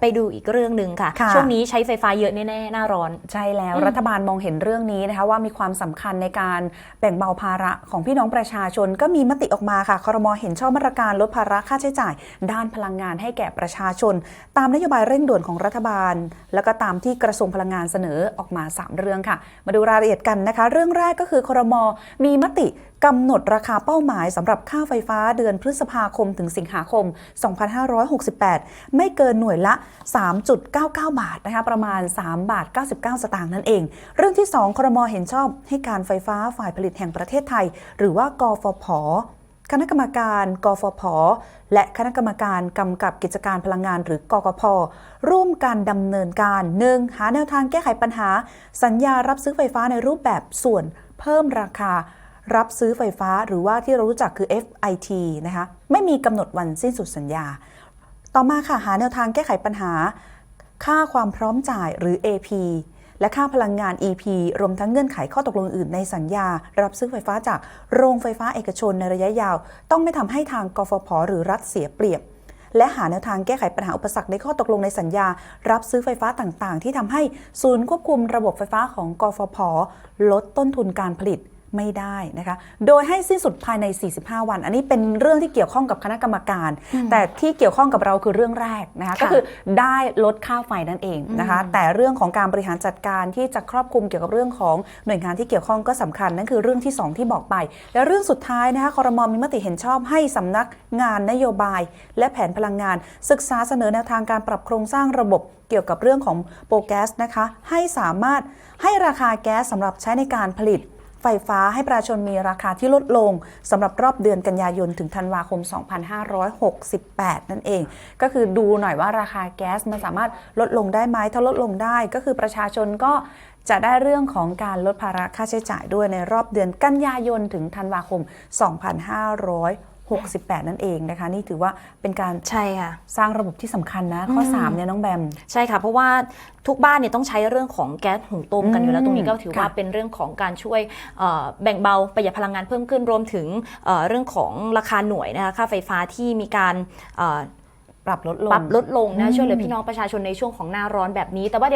ไปดูอีกเรื่องหนึ่งค่ะค่ะ ช่วงนี้ใช้ไฟฟ้าเยอะแน่ๆหน้าร้อน ใช่แล้วอืมรัฐบาลมองเห็นเรื่องนี้นะคะว่ามีความสำคัญในการแบ่งเบาภาระของพี่น้องประชาชน ก็มีมติออกมาค่ะครมเห็นชอบมาตรการลดภาระค่าใช้จ่าย ด้านพลังงานให้แก่ประชาชน ตามนโยบายเร่งด่วนของรัฐบาล แล้วก็ตามที่กระทรวงพลังงานเสนอออกมา 3 เรื่องค่ะ มาดูรายละเอียดกันนะคะ เรื่องแรกก็คือครมมีมติ กำหนดราคาเป้าหมายสำหรับค่าไฟฟ้าเดือนพฤษภาคมถึงสิงหาคม 2568 ไม่เกินหน่วยละ 3.99 บาทนะคะประมาณ 3 บาท 99 สตางค์นั่นเอง เรื่องที่ 2 ครมเห็นชอบให้การไฟฟ้าฝ่ายผลิตแห่งประเทศไทย หรือว่ากฟผคณะกรรมการ กฟผ และคณะกรรมการกำกับกิจการพลังงานหรือกกพ ร่วมกันดำเนินการ 1. หาแนวทางแก้ไขปัญหา สัญญารับซื้อไฟฟ้าในรูปแบบส่วนเพิ่มราคา รับซื้อไฟฟ้าหรือว่าที่เรารู้จักคือ FIT นะคะไม่มีกำหนดวันสิ้นสุดสัญญา ต่อมาค่ะหาแนวทางแก้ไขปัญหา ค่าความพร้อมจ่ายหรือ AP และค่าพลังงาน EP รวมทั้งเงื่อนไขข้อตกลงอื่นในสัญญา รับซื้อไฟฟ้าจากโรงไฟฟ้าเอกชนในระยะยาว ต้องไม่ทำให้ทางกฟผหรือรัฐเสียเปรียบ และหาแนวทางแก้ไขปัญหาอุปสรรคในข้อตกลงในสัญญา รับซื้อไฟฟ้าต่างๆ ที่ทำให้ศูนย์ควบคุมระบบไฟฟ้าของกฟผลดต้นทุนการผลิต ไม่ได้นะคะ โดยให้สิ้นสุดภายใน 45 วัน อันนี้เป็นเรื่องที่เกี่ยวข้องกับคณะกรรมการ แต่ที่เกี่ยวข้องกับเราคือเรื่องแรกนะคะค่ะก็คือได้ลดค่าไฟนั่นเองนะคะอืมแต่เรื่องของการบริหารจัดการที่จะครอบคลุมเกี่ยวกับเรื่องของหน่วยงานที่เกี่ยวข้องก็สำคัญนั่นคือเรื่องที่ 2 ที่บอกไป และเรื่องสุดท้ายนะคะคอรมอมีมติเห็นชอบให้สำนักงานนโยบาย และแผนพลังงาน ศึกษาเสนอแนวทางการปรับโครงสร้างระบบเกี่ยวกับเรื่องของโปรแก๊สนะคะให้สามารถให้ราคาแก๊สสำหรับใช้ในการผลิต ไฟฟ้าให้ประชาชนมีราคาที่ลดลงสำหรับรอบเดือนกันยายนถึงธันวาคม 2568 นั่นเอง ก็คือดูหน่อยว่าราคาแก๊สมันสามารถลดลงได้ไหมถ้าลดลงได้ ก็คือประชาชนก็จะได้เรื่องของการลดภาระค่าใช้จ่ายด้วยในรอบเดือนกันยายนถึงธันวาคม 2568 นั่นเองนะคะ นี่ถือว่าเป็นการใช่ค่ะ สร้างระบบที่สำคัญนะ ข้ออืม3เนี่ยน้องแบม ใช่ค่ะ เพราะว่าทุกบ้านเนี่ยต้องใช้เรื่องของแก๊สหุงต้มกันอยู่แล้วอืมตรงนี้ก็ถือว่าค่ะเป็นเรื่องของการช่วยเอ่อแบ่งเบาประหยัดพลังงานเพิ่มขึ้นรวมถึงเอ่อเรื่องของราคาหน่วยนะคะค่าไฟฟ้าที่มีการเอ่อปรับลดลปงรับลดลงอืนะมช่วยเหลือพี่น้องประชาชนในช่วงของหน้าร้อนแบบนี้แต่ว่า